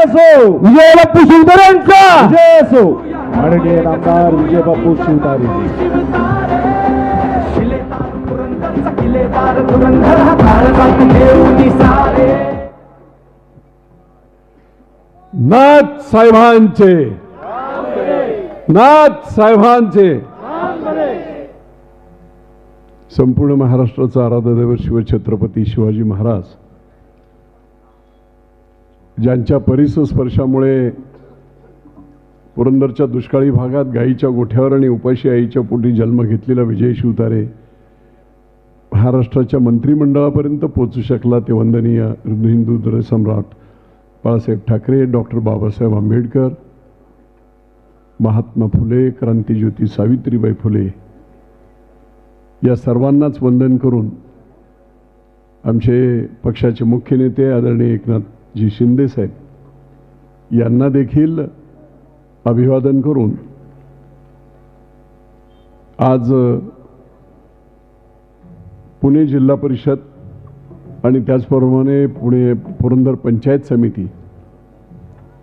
असो. विजय असो. माननीय आमदार विजय बापू शिवतारे. नाथ साहेबांचे. नाथ साहेबांचे. संपूर्ण महाराष्ट्राचा आराध्य दैवत शिवछत्रपती शिवाजी महाराज. ज्यांच्या परिसर स्पर्शामुळे पुरंदरच्या दुष्काळी भागात गाईच्या गोठ्यावर आणि उपाशी आईच्या पोटी जन्म घेतलेला विजय शिवतारे महाराष्ट्राच्या मंत्रिमंडळापर्यंत पोचू शकला ते वंदनीय हिंदू सम्राट बाळासाहेब ठाकरे डॉक्टर बाबासाहेब आंबेडकर महात्मा फुले क्रांतीज्योती सावित्रीबाई फुले. या सर्वांनाच वंदन करून आमचे पक्षाचे मुख्य नेते आदरणीय जी शिंदे साहेब यांना देखील अभिवादन करून आज पुणे जिल्हा परिषद आणि त्याचप्रमाणे पुणे पुरंदर पंचायत समिती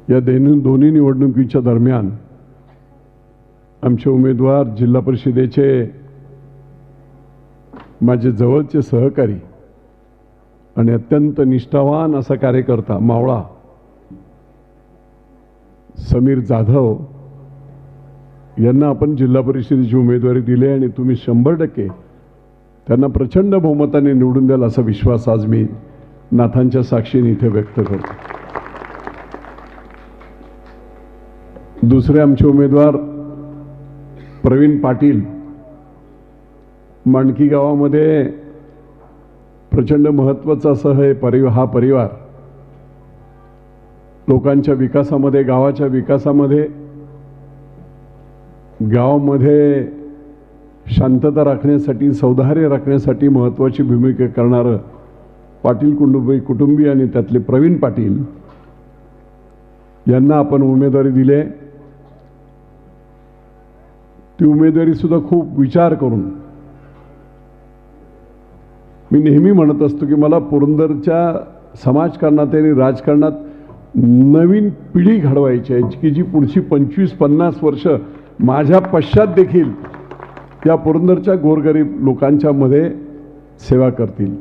या दैनंद दोन्ही निवडणुकीच्या दरम्यान आमचे उमेदवार जिल्हा परिषदेचे माझे जवळचे सहकारी आणि अत्यंत निष्ठावान असा कार्यकर्ता मावळा समीर जाधव यांना आपण जिल्हा परिषदेची उमेदवारी दिली आणि तुम्ही शंभर टक्के त्यांना प्रचंड बहुमताने निवडून द्याल असा विश्वास आज मी नाथांच्या साक्षीने इथे व्यक्त करतो. दुसरे आमचे उमेदवार प्रवीण पाटील. माणकी गावामध्ये प्रचंड महत्त्वाचं असं हे परि हा परिवार. लोकांच्या विकासामध्ये गावाच्या विकासामध्ये गावामध्ये शांतता राखण्यासाठी सौधार्य राखण्यासाठी महत्त्वाची भूमिका करणारं पाटील कुटुंबी आणि त्यातले प्रवीण पाटील यांना आपण उमेदवारी दिले ती उमेदवारी सुद्धा खूप विचार करून मी नेहमी म्हणत असतो की मला पुरंदरच्या समाजकारणात आणि राजकारणात नवीन पिढी घडवायची आहे की जी पुढची पंचवीस पन्नास वर्ष माझ्या पश्चात देखील त्या पुरंदरच्या गोरगरीब लोकांच्या मध्ये सेवा करतील.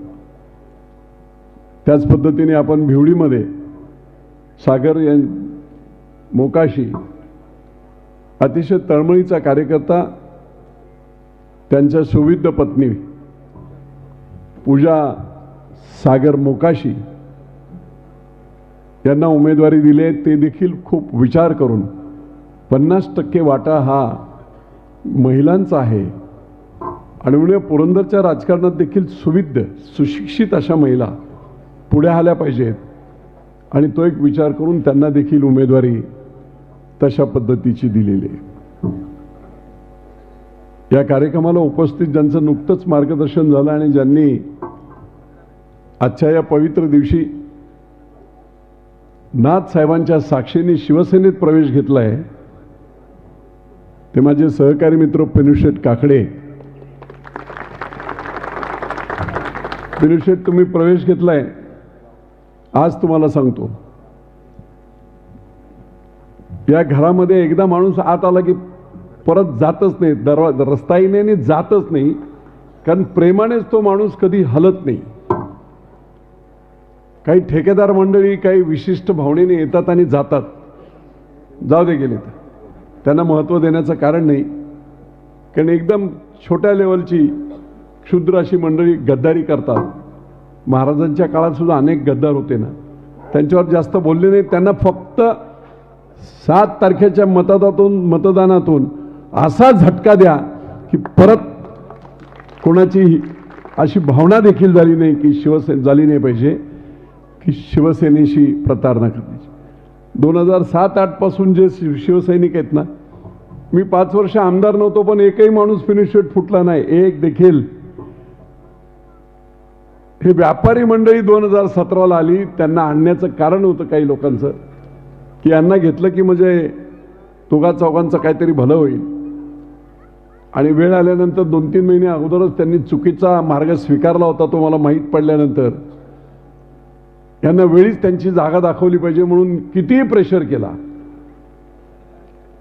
त्याच पद्धतीने आपण भिवडीमध्ये सागर यां मोकाशी अतिशय तळमळीचा कार्यकर्ता त्यांच्या सुविध पत्नी पूजा सागर मोकाशी यांना उमेदवारी दिली ते देखील खूप विचार करून. पन्नास टक्के वाटा हा महिलांचा आहे. आणि म्हणजे पुरंदरच्या राजकारणात देखील सुविध सुशिक्षित अशा महिला पुढे आल्या पाहिजेत. आणि तो एक विचार करून त्यांना देखील उमेदवारी तशा पद्धतीची दिलेली आहे. या कार्यक्रमाला उपस्थित ज्यांचं नुकतंच मार्गदर्शन झालं आणि ज्यांनी आजच्या या पवित्र दिवशी नाथ साहेबांच्या साक्षीने शिवसेनेत प्रवेश घेतला आहे ते माझे सहकारी मित्र पिनुशेठ काकडे. पेनुशेठ तुम्ही प्रवेश घेतलाय. आज तुम्हाला सांगतो. या घरामध्ये एकदा माणूस आत आला की परत जातच नाही दरवा रस्ताईने आणि जातच नाही. कारण प्रेमानेच तो माणूस कधी हलत नाही. काही ठेकेदार मंडळी काही विशिष्ट भावनेने येतात आणि जातात. जाऊ दे गेले तर. त्यांना महत्त्व देण्याचं कारण नाही. कारण एकदम छोट्या लेवलची क्षुद्र अशी मंडळी गद्दारी करतात. महाराजांच्या काळात सुद्धा अनेक गद्दार होते ना. त्यांच्यावर जास्त बोलले नाही. त्यांना फक्त सात तारखेच्या मतदानातून मतदानातून असा झटका द्या की परत कोणाची अशी भावना देखील झाली नाही की शिवसेना झाली नाही पाहिजे की शिवसेनेशी प्रतारणा करण्याची. दोन हजार सात आठपासून जे शिव शिवसैनिक आहेत ना मी पाच वर्ष आमदार नव्हतो पण एकही माणूस फिनिशेट फुटला नाही. एक देखील. हे व्यापारी मंडळी दोन हजार सतराला आली त्यांना आणण्याचं कारण होतं काही लोकांचं की यांना घेतलं की म्हणजे दोघा चौघांचं काहीतरी भलं होईल. आणि वेळ आल्यानंतर दोन तीन महिने अगोदरच त्यांनी चुकीचा मार्ग स्वीकारला होता तो मला माहीत पडल्यानंतर. यांना वेळीच त्यांची जागा दाखवली पाहिजे म्हणून कितीही प्रेशर केला.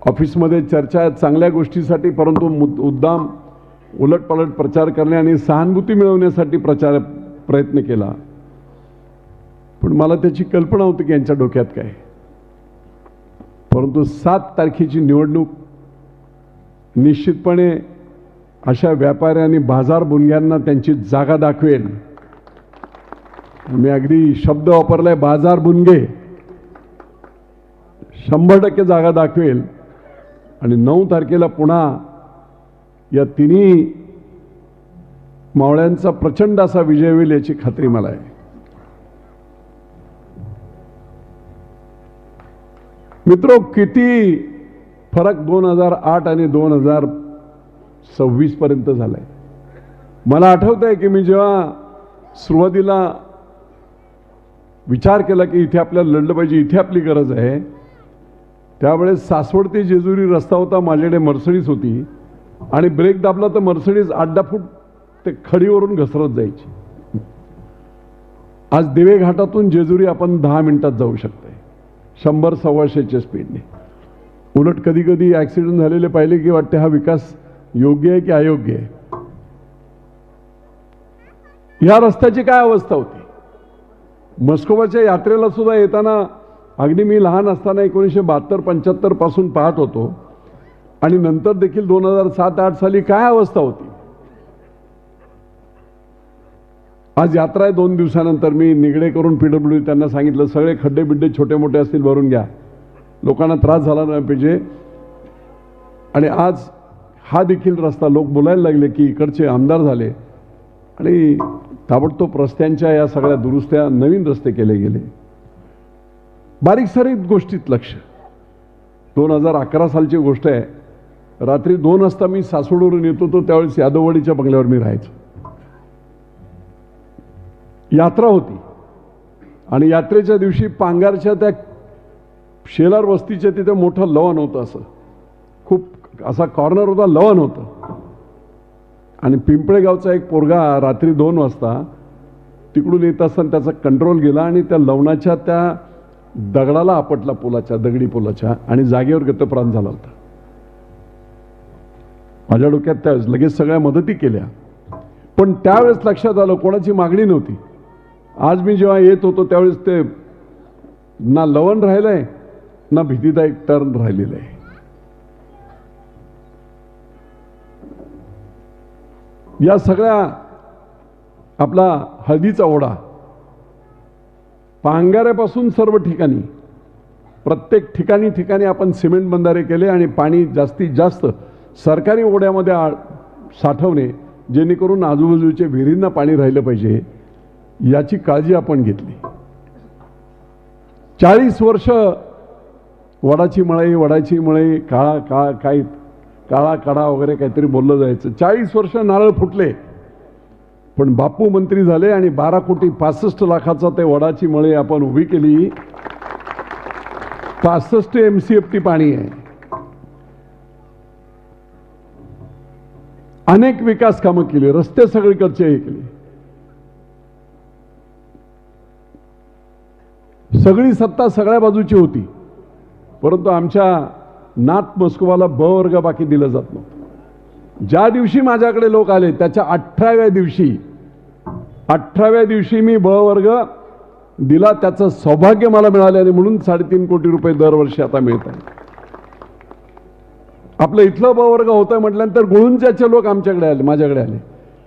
ऑफिसमध्ये चर्चा चांगल्या गोष्टीसाठी परंतु मुद- उद्दाम उलटपालट प्रचार करणे आणि सहानुभूती मिळवण्यासाठी प्रचार प्रयत्न केला. पण मला त्याची कल्पना होती की यांच्या डोक्यात काय परंतु सात तारखेची निवडणूक निश्चितपणे अशा व्यापारी आणि बाजार बुनग्यांना त्यांची जागा दाखवेल. मी अगदी शब्द वापरलाय बाजार बुनगे. शंभर टक्के जागा दाखवेल. आणि नऊ तारखेला पुन्हा या तिन्ही मावळ्यांचा प्रचंड असा विजय होईल याची खात्री मला आहे. मित्रो किती फरक दोन हजार आठ आणि दोन हजार सव्वीसपर्यंत झाला झालाय. मला आठवत आहे की मी जेव्हा सुरुवातीला विचार केला की इथे आपल्याला लढलं पाहिजे इथे आपली गरज आहे त्यावेळेस सासवड ते जेजुरी रस्ता होता माझ्याकडे मर्सडीज होती आणि ब्रेक दाबला तर मर्सडीज आठ दहा फूट ते खडीवरून घसरत जायची. आज दिवे घाटातून जेजुरी आपण दहा मिनिटात जाऊ शकतोय. शंभर सव्वाशेच्या स्पीडने उलट कधी कधी ॲक्सिडेंट झालेले पाहिले की वाटते हा विकास योग्य आहे की अयोग्य आहे? या रस्त्याची काय अवस्था होती? मस्कोबाच्या यात्रेला सुद्धा येताना अगदी मी लहान असताना एकोणीसशे बहात्तर पंच्याहत्तरपासून पाहत होतो. आणि नंतर देखील दोन हजार सात आठ साली काय अवस्था होती? आज यात्रा आहे दोन दिवसानंतर. मी निगडे करून पीडब्ल्यू त्यांना सांगितलं सगळे खड्डे बिड्डे छोटे मोठे असतील भरून घ्या. लोकांना त्रास झाला नाही पाहिजे. आणि आज हा देखील रस्ता लोक बोलायला लागले की इकडचे आमदार झाले. आणि ताबडतोब रस्त्यांच्या या सगळ्या दुरुस्त्या नवीन रस्ते केले गेले. बारीक सारीक गोष्टीत लक्ष. दोन हजार अकरा सालची गोष्ट आहे. रात्री दोन वाजता मी सासवडवरून येत होतो त्यावेळेस यादववाडीच्या बंगल्यावर मी राहायचो. यात्रा होती. आणि यात्रेच्या दिवशी पांगारच्या त्या शेलार वस्तीच्या तिथे मोठं लवण होतं असं. खूप असा कॉर्नर होता लवण होतं. आणि पिंपळेगावचा एक पोरगा रात्री दोन वाजता तिकडून येत असताना त्याचा कंट्रोल गेला आणि त्या लवणाच्या त्या दगडाला आपटला पुलाच्या दगडी पुलाच्या आणि जागेवर गतप्राण झाला होता. माझ्या डोक्यात त्यावेळेस लगेच सगळ्या मदती केल्या. पण त्यावेळेस लक्षात आलं कोणाची मागणी नव्हती. आज मी जेव्हा येत होतो त्यावेळेस ते ना लवण राहिलंय ना भीतीदायक टर्न राहिलेलं आहे. या सगळ्या आपला हळदीचा ओढा पांगाऱ्यापासून सर्व ठिकाणी प्रत्येक ठिकाणी ठिकाणी आपण सिमेंट बंधारे केले आणि पाणी जास्तीत जास्त सरकारी ओढ्यामध्ये आ- साठवणे जेणेकरून आजूबाजूच्या विहिरींना पाणी राहिलं पाहिजे याची काळजी आपण घेतली. चाळीस वर्ष वडाची मळई वडाची मळई काळा काळा काय काळा काळा वगैरे काहीतरी बोललं जायचं. चाळीस वर्ष नारळ फुटले. पण बापू मंत्री झाले आणि बारा कोटी पासष्ट लाखाचा ते वडाची मळई आपण उभी केली. पासष्ट एम सी एफ टी पाणी आहे. अनेक विकास कामं केली रस्ते सगळीकडचे हे केले. सगळी सत्ता सगळ्या बाजूची होती. परंतु आमच्या नाथ मस्कोबाला ब वर्ग बाकी दिलं जात नव्हतं. ज्या दिवशी माझ्याकडे लोक आले त्याच्या अठराव्या दिवशी अठराव्या दिवशी मी ब वर्ग दिला त्याचं सौभाग्य मला मिळाले आणि म्हणून साडेतीन कोटी रुपये दरवर्षी आता मिळत आहे आपलं इथलं ब वर्ग होतं म्हटल्यानंतर गुळुंच्याचे लोक आमच्याकडे आले माझ्याकडे आले.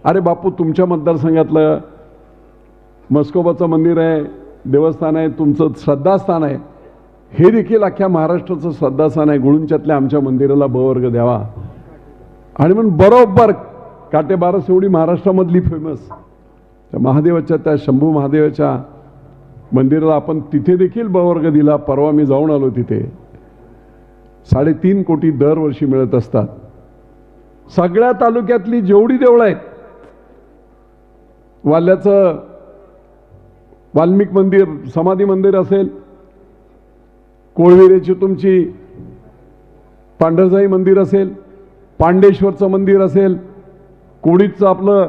अरे बापू तुमच्या मतदारसंघातलं मस्कोबाचं मंदिर आहे देवस्थान आहे तुमचं श्रद्धास्थान आहे. हे देखील अख्ख्या महाराष्ट्राचं श्रद्धासन आहे. गुळुंच्यातल्या आमच्या मंदिराला बवर्ग द्यावा. आणि म्हणून बरोबर काटे बारस एवढी महाराष्ट्रामधली फेमस त्या महादेवाच्या त्या शंभू महादेवाच्या मंदिराला आपण तिथे देखील बवर्ग दिला. परवा मी जाऊन आलो तिथे. साडेतीन कोटी दरवर्षी मिळत असतात. सगळ्या तालुक्यातली जेवढी देवळं आहेत वाल्याचं वाल्मिक मंदिर समाधी मंदिर असेल कोळविरेची तुमची पांढरजाई मंदिर असेल पांडेश्वरचं मंदिर असेल कोडीतचं आपलं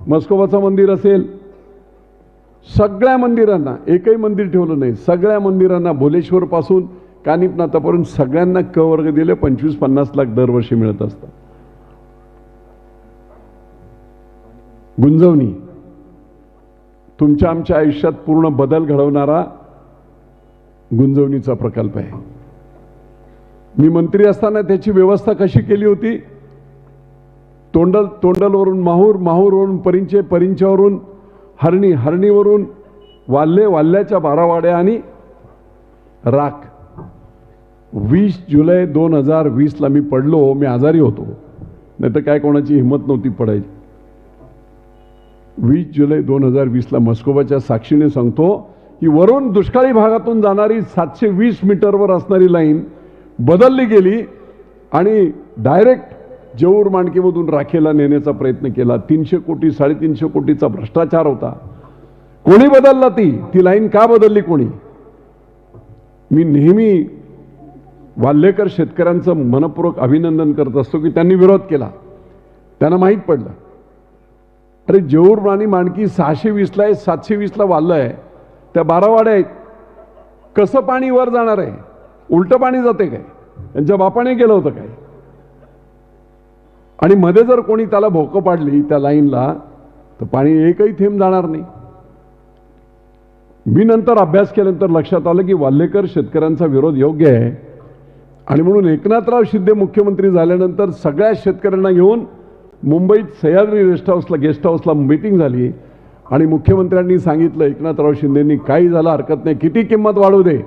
मस्कोबाचं मंदिर असेल सगळ्या मंदिरांना एकही मंदिर ठेवलं नाही सगळ्या मंदिरांना भोलेश्वरपासून कानिपनाथापर्यंत सगळ्यांना क वर्ग दिले पंचवीस पन्नास लाख दरवर्षी मिळत असतात. गुंजवणी तुमच्या आमच्या आयुष्यात पूर्ण बदल घडवणारा गुंजवणीचा प्रकल्प आहे. मी मंत्री असताना त्याची व्यवस्था कशी केली होती? तोंडल तोंडलवरून माहूर माहूरवरून परिंचे परिंच्यावरून हरणी हरणीवरून वाल्ले वाल्ल्याच्या बारावाड्या आणि राख. वीस जुलै दोन हजार वीसला मी पडलो मी आजारी होतो. नाही तर काय कोणाची हिंमत नव्हती पडायची. वीस जुलै दोन हजार वीसला मस्कोबाच्या साक्षीने सांगतो की वरून दुष्काळी भागातून जाणारी सातशे वीस मीटरवर असणारी लाईन बदलली गेली आणि डायरेक्ट जेऊर माणकीमधून राखेला नेण्याचा प्रयत्न केला. तीनशे कोटी साडेतीनशे कोटीचा भ्रष्टाचार होता. कोणी बदलला ती? ती लाईन का बदलली कोणी? मी नेहमी वाल्हेकर शेतकऱ्यांचं मनपूर्वक अभिनंदन करत असतो की त्यांनी विरोध केला. त्यांना माहीत पडलं. अरे जेऊर आणि माणकी सहाशे वीसला आहे सातशे वीसला वाढलं आहे. त्या बारावाड्या आहेत. कसं पाणी वर जाणार आहे? उलटं पाणी जाते काय? त्यांच्या बापाने केलं होतं काय? आणि मध्ये जर कोणी त्याला भोकं पाडली त्या लाईनला तर पाणी एकही थेंब जाणार नाही. मी नंतर अभ्यास केल्यानंतर लक्षात आलं की वाल्हेकर शेतकऱ्यांचा विरोध योग्य आहे. आणि म्हणून एकनाथराव शिंदे मुख्यमंत्री झाल्यानंतर सगळ्या शेतकऱ्यांना घेऊन मुंबईत सह्याद्री रेस्ट हाऊसला गेस्ट हाऊसला मीटिंग झाली. आणि मुख्यमंत्र्यांनी सांगितलं एकनाथराव शिंदेंनी काही झालं हरकत नाही. किती किंमत वाढू दे.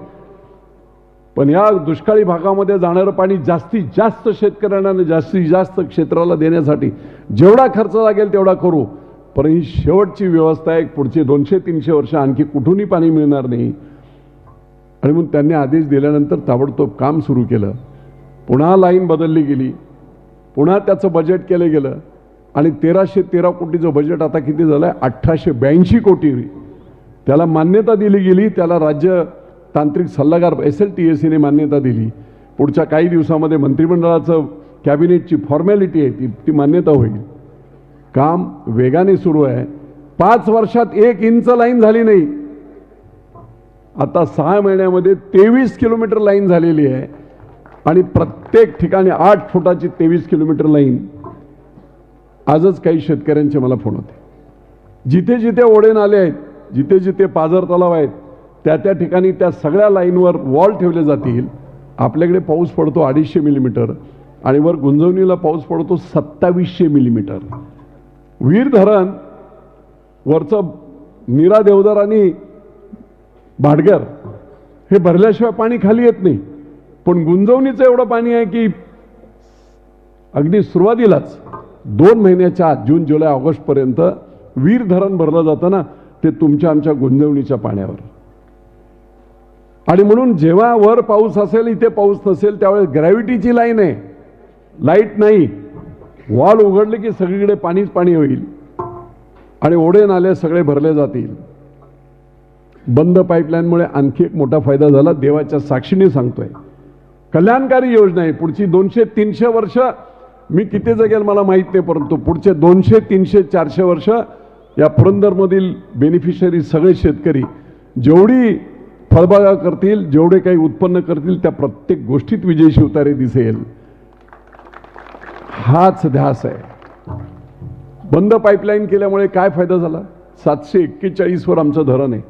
पण या दुष्काळी भागामध्ये जाणारं पाणी जास्तीत जास्त शेतकऱ्यांना जास्तीत जास्त क्षेत्राला देण्यासाठी जेवढा खर्च लागेल तेवढा करू. पण ही शेवटची व्यवस्था आहे. पुढचे दोनशे तीनशे वर्ष आणखी कुठूनही पाणी मिळणार नाही. आणि मग त्यांनी आदेश दिल्यानंतर ताबडतोब काम सुरू केलं. पुन्हा लाईन बदलली गेली. पुन्हा त्याचं बजेट केलं गेलं. आणि तेराशे तेरा कोटीचं बजेट आता किती झालं आहे अठराशे ब्याऐंशी कोटी त्याला मान्यता दिली गेली त्याला राज्य तांत्रिक सल्लागार एस एल टी एस सीने मान्यता दिली. पुढच्या काही दिवसामध्ये मंत्रिमंडळाचं कॅबिनेटची फॉर्मॅलिटी आहे ती ती मान्यता होईल. काम वेगाने सुरू आहे. पाच वर्षात एक इंच लाईन झाली नाही. आता सहा महिन्यामध्ये तेवीस किलोमीटर लाईन झालेली आहे. आणि प्रत्येक ठिकाणी आठ फुटाची तेवीस किलोमीटर लाईन. आजच काही शेतकऱ्यांचे मला फोन होते. जिथे जिथे ओढे नाले आहेत जिथे जिथे पाझर तलाव आहेत त्या त्या ठिकाणी त्या सगळ्या लाईनवर वॉल ठेवले जातील. आपल्याकडे पाऊस पडतो अडीचशे मिलीमीटर आणि वर गुंजवणीला पाऊस पडतो सत्तावीसशे मिलीमीटर. वीर धरण वरचं नीरा देवदार आणि भाटगर हे भरल्याशिवाय पाणी खाली येत नाही. पण गुंजवणीचं एवढं पाणी आहे की अगदी सुरुवातीलाच दोन महिन्याच्या आत जून जुलै ऑगस्टपर्यंत वीर धरण भरलं जातं ना ते तुमच्या आमच्या गुंजवणीच्या पाण्यावर. आणि म्हणून जेव्हा वर पाऊस असेल इथे पाऊस नसेल त्यावेळेस ग्रॅव्हिटीची लाईन आहे. लाइट नाही. वॉल उघडले की सगळीकडे पाणीच पाणी होईल. आणि ओढे नाले सगळे भरले जातील. बंद पाईपलाईनमुळे आणखी एक मोठा फायदा झाला. देवाच्या साक्षीने सांगतोय. कल्याणकारी योजना आहे. पुढची दोनशे तीनशे वर्ष मी किती जगेल मला माहीत नाही परंतु पुढचे दोनशे तीनशे चारशे वर्ष या पुरंदरमधील बेनिफिशरी सगळे शेतकरी जेवढी फळबागा करतील जेवढे काही उत्पन्न करतील त्या प्रत्येक गोष्टीत विजय शिवतारे दिसेल. हाच ध्यास आहे. बंद पाईपलाईन केल्यामुळे काय फायदा झाला? सातशे एक्केचाळीसवर आमचं धरण आहे.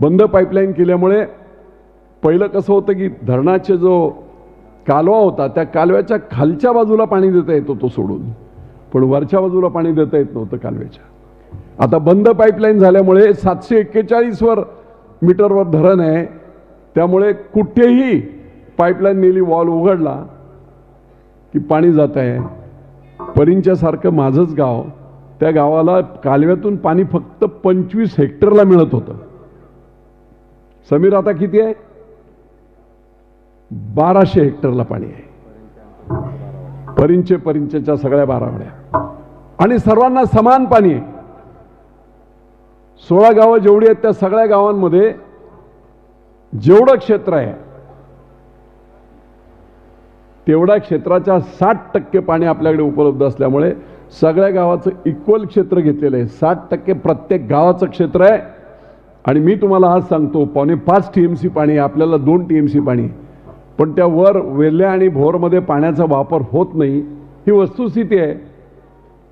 बंद पाईपलाईन केल्यामुळे पहिलं कसं होतं की धरणाचे जो कालवा होता त्या कालव्याच्या खालच्या बाजूला पाणी देता येत होतं सोडून. पण वरच्या बाजूला पाणी देता येत नव्हतं कालव्याच्या. आता बंद पाईपलाईन झाल्यामुळे सातशे एक्केचाळीसवर मीटरवर धरण आहे. त्यामुळे कुठेही पाईपलाईन नेली वॉल उघडला की पाणी जात आहे. परींच्यासारखं माझंच गाव. त्या गावाला कालव्यातून पाणी फक्त पंचवीस हेक्टरला मिळत होतं. समीर आता किती आहे? बाराशे हेक्टरला पाणी आहे. परिंचे परिंचेच्या सगळ्या बारावड्या. आणि सर्वांना समान पाणी आहे. सोळा गावं जेवढी आहेत त्या सगळ्या गावांमध्ये जेवढं क्षेत्र आहे तेवढ्या क्षेत्राच्या साठ टक्के पाणी आपल्याकडे उपलब्ध असल्यामुळे सगळ्या गावाचं इक्वल क्षेत्र घेतलेलं आहे. साठ टक्के प्रत्येक गावाचं क्षेत्र आहे. आणि मी तुम्हाला आज सांगतो पावणे पाच टी एम सी पाणी आपल्याला दोन टी एम सी पाणी आहे. पण त्या वर वेल्ल्या आणि भोरमध्ये पाण्याचा वापर होत नाही. ही वस्तुस्थिती आहे.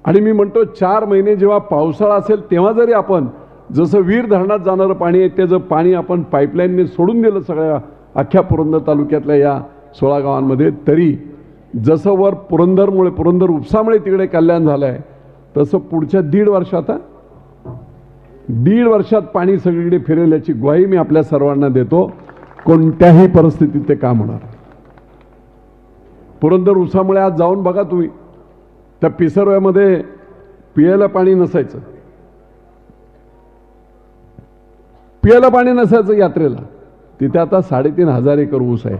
आणि मी म्हणतो चार महिने जेव्हा पावसाळा असेल तेव्हा जरी आपण जसं वीर धरणात जाणारं पाणी आहे त्याचं पाणी आपण पाईपलाईनने सोडून दिलं सगळ्या अख्ख्या पुरंदर तालुक्यातल्या या सोळा गावांमध्ये तरी जसं वर पुरंदरमुळे पुरंदर उपसामुळे तिकडे कल्याण झालं आहे तसं पुढच्या दीड वर्षात दीड वर्षात पाणी सगळीकडे फिरेल याची ग्वाही मी आपल्या सर्वांना देतो. कोणत्याही परिस्थितीत ते काम होणार. पुरंदर उसामुळे आज जाऊन बघा तुम्ही. त्या पिसरव्यामध्ये पियाला पाणी नसायचं. पियाला पाणी नसायचं यात्रेला. तिथे आता साडेतीन हजार एकर ऊस आहे.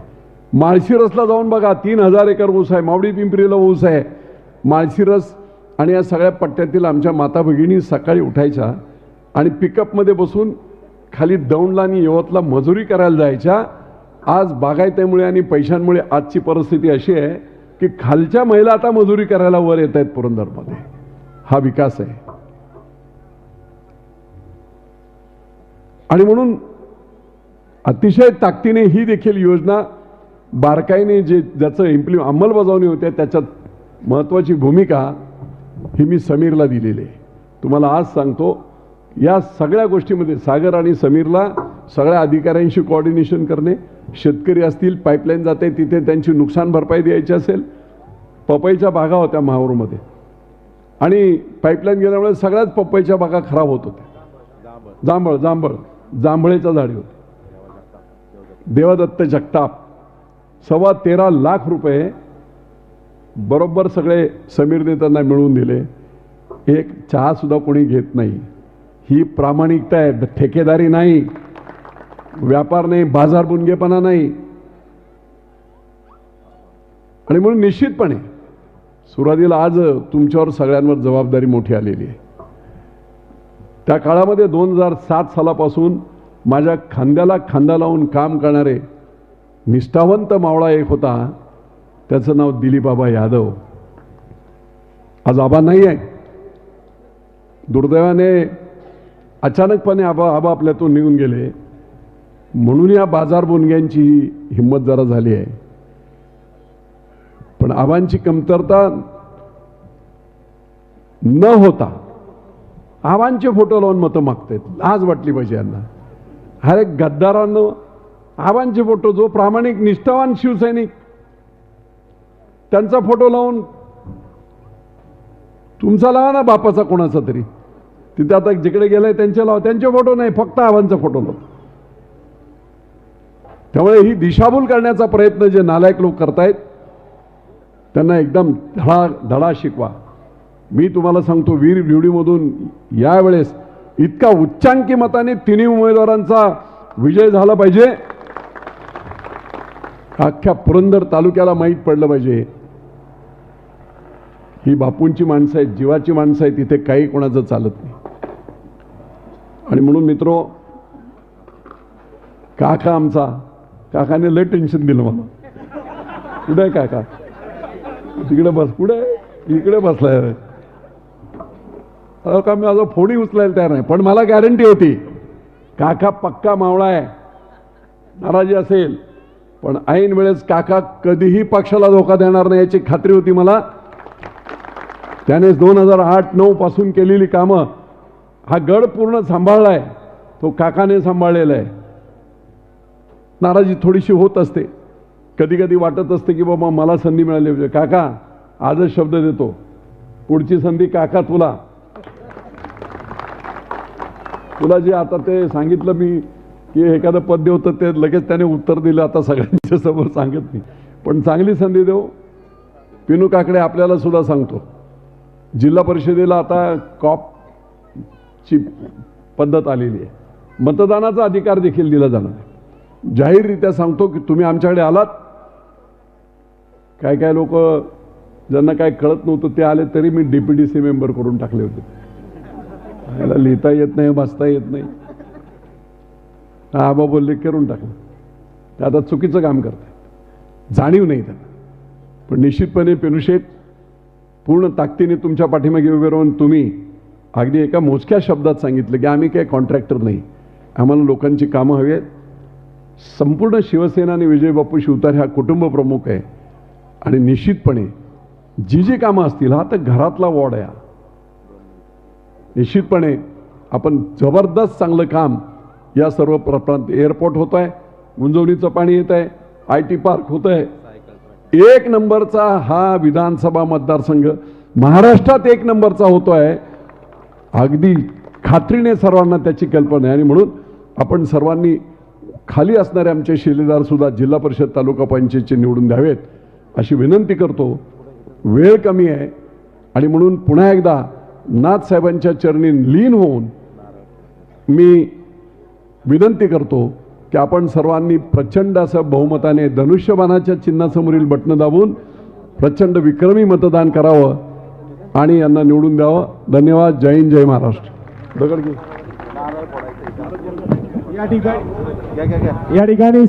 माळशिरसला जाऊन बघा तीन हजार एकर ऊस आहे. मावडी पिंपरीला ऊस आहे. माळशिरस आणि या सगळ्या पट्ट्यातील आमच्या माता भगिनी सकाळी उठायच्या आणि पिकअपमध्ये बसून खाली दौंडला आणि यवतला मजुरी करायला जायच्या आज बागायतीमुळे आणि पैशांमुळे आजची परिस्थिती अशी आहे की खालच्या महिला आता मजुरी करायला वर येत आहेत पुरंदरमध्ये. हा विकास आहे. आणि म्हणून अतिशय ताकदीने ही देखील योजना बारकाईने जे ज्याचं इम्प्लि अंमलबजावणी होते त्याच्यात महत्त्वाची भूमिका ही मी समीरला दिलेली आहे. तुम्हाला आज सांगतो या सगळ्या गोष्टीमध्ये सागर आणि समीरला सगळ्या अधिकाऱ्यांशी कोऑर्डिनेशन करणे शेतकरी असतील पाईपलाईन जाते तिथे त्यांची नुकसान भरपाई द्यायची असेल पपईच्या बागा होत्या महावरमध्ये. आणि पाईपलाईन गेल्यामुळे सगळ्याच पपईच्या बागा खराब होत होत्या. जांभळ जांभळ जांभळेच्या झाडी होते. देवदत्त जगताप सव्वा तेरा लाख रुपये बरोबर सगळे समीरने त्यांना मिळवून दिले. एक चहासुद्धा कोणी घेत नाही. ही प्रामाणिकता आहे. ठेकेदारी नाही. व्यापार नाही बाजार बुनगेपणा नाही. आणि म्हणून निश्चितपणे सुरुवातीला आज तुमच्यावर सगळ्यांवर जबाबदारी मोठी आलेली आहे. त्या काळामध्ये दोन हजार सात सालापासून माझ्या खांद्याला खांदा लावून काम करणारे निष्ठावंत मावळा एक होता. त्याचं नाव दिलीपबाबा यादव. आज आबा नाही आहे दुर्दैवाने अचानकपणे आबा आबा आपल्यातून निघून गेले. म्हणून या बाजार बोनग्यांची हिंमत जरा झाली आहे. पण आबांची कमतरता न होता आबांचे फोटो लावून मतं मागतायत. लाज वाटली पाहिजे यांना. अरे गद्दारांनो आबांचे फोटो जो प्रामाणिक निष्ठावान शिवसैनिक त्यांचा फोटो लावून तुमचा लावा ना बापाचा कोणाचा तरी? तिथे आता जिकडे गेलंय त्यांचे लाव त्यांचे फोटो नाही फक्त आव्हांचा फोटो लाव. त्यामुळे ही दिशाभूल करण्याचा प्रयत्न जे नालायक लोक करतायत त्यांना एकदम धडा धडा शिकवा. मी तुम्हाला सांगतो वीर निवडीमधून यावेळेस इतका उच्चांकी मताने तिन्ही उमेदवारांचा विजय झाला पाहिजे. अख्ख्या पुरंदर तालुक्याला माहीत पडलं पाहिजे. ही बापूंची माणसं आहेत जीवाची माणसं आहेत तिथे काही कोणाचं चालत नाही. आणि म्हणून मित्रो काका आमचा काकाने लय टेन्शन दिलं मला. कुठे आहे काका? तिकडे बस कुठे इकडे बसलाय अहो का मी माझा फोडी उचलायला तयार नाही. पण मला गॅरंटी होती काका पक्का मावळा आहे. नाराजी असेल. पण ऐन वेळेस काका कधीही पक्षाला धोका देणार नाही याची खात्री होती मला. त्याने दोन हजार आठ नऊ पासून केलेली कामं हा गड पूर्ण सांभाळलाय. तो काकाने सांभाळलेला आहे. नाराजी थोडीशी होत असते. कधी कधी वाटत असते की बाबा मला संधी मिळाली पाहिजे. काका आजच शब्द देतो. पुढची संधी काका तुला. तुला जे आता ते सांगितलं मी की एखादं पद्य होतं ते लगेच त्याने उत्तर दिलं. आता सगळ्यांच्या समोर सांगत नाही. पण चांगली संधी देऊ. पिनू काकडे आपल्याला सुद्धा सांगतो. जिल्हा परिषदेला आता कॉप ची पद्धत आलेली आहे. मतदानाचा अधिकार देखील दिला जाणार आहे. जाहीररित्या सांगतो की तुम्ही आमच्याकडे आलात. काय काय लोक ज्यांना काय कळत नव्हतं ते आले तरी मी डी सी मेंबर करून टाकले होते. याला लिहिता येत नाही वाचता येत नाही. हा आबा बोलले करून टाकलं ते आता चुकीचं काम करतात जाणीव नाही त्यांना. पण निश्चितपणे पेनुशेत पूर्ण ताकदीने तुमच्या पाठीमागे उभे राहून तुम्ही अगदी एका मोजक्या शब्दात सांगितलं की आम्ही काही कॉन्ट्रॅक्टर नाही. आम्हाला लोकांची कामं हवी आहेत. संपूर्ण शिवसेना आणि विजयबापू शिवतार हा कुटुंब प्रमुख आहे. आणि निश्चितपणे जी जी कामं असतील हा तर घरातला वॉर्ड आहे निश्चितपणे आपण जबरदस्त चांगलं काम या सर्व प्रांत एअरपोर्ट होत आहे गुंजवणीचं पाणी येत आहे आय टी पार्क होत आहे एक नंबरचा हा विधानसभा मतदारसंघ महाराष्ट्रात एक नंबरचा होतो आहे अगदी खात्रीने सर्वांना त्याची कल्पना आहे. आणि म्हणून आपण सर्वांनी खाली असणारे आमचे शिलेदारसुद्धा जिल्हा परिषद तालुका पंचायतचे निवडून द्यावेत अशी विनंती करतो. वेळ कमी आहे. आणि म्हणून पुन्हा एकदा नाथ साहेबांच्या चरणी लीन होऊन मी विनंती करतो की आपण सर्वांनी प्रचंड असं बहुमताने धनुष्यबाणाच्या चिन्हासमोरील बटणं दाबून प्रचंड विक्रमी मतदान करावं. आणि यांना निवडून द्यावं. धन्यवाद. जय हिंद जय महाराष्ट्र. दगड या ठिकाणी या ठिकाणी